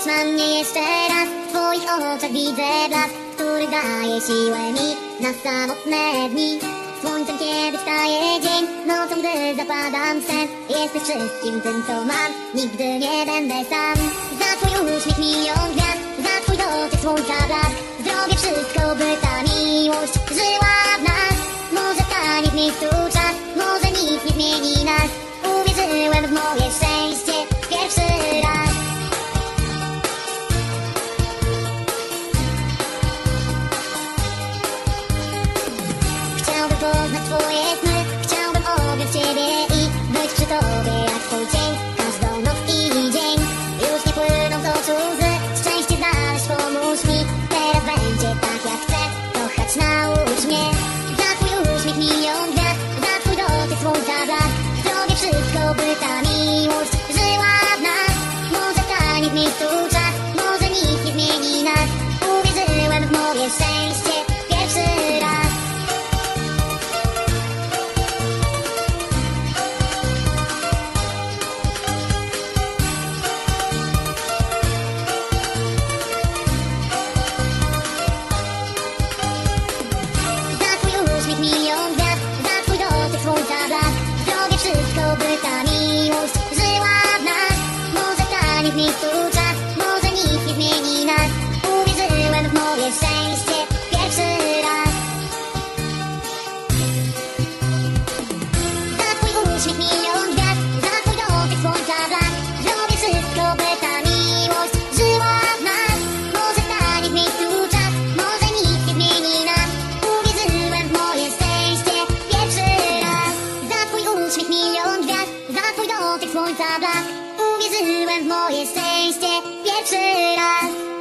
Spójrz na mnie jeszcze raz. W twoich oczach widzę blask Który daje siłę mi Na samotne dni. Słońcem kiedy wstaje dzień Nocą gdy zapadam sen. Jesteś wszystkim tym co mam. Nigdy nie będę sam. Za twój uśmiech milion gwiazd Za twój dotyk słońca blask. Zrobię wszystko by ta miłość żyła w nas. Może stanie w miejscu czas Może nic nie zmieni nas wszystko, by ta miłość żyła w nas. Może stanie w miejscu czas Może nic nie zmieni nas. Uwierzyłem w moje szczęście Pierwszy raz. Za twój uśmiech milion gwiazd Za twój dotyk słońca blask. Zrobię wszystko, by ta miłość żyła w nas. Może stanie w miejscu czas Może nic nie zmieni nas. Uwierzyłem w moje szczęście Pierwszy raz. Za twój uśmiech milion dotyk słońca blak Uwierzyłem w moje szczęście pierwszy raz.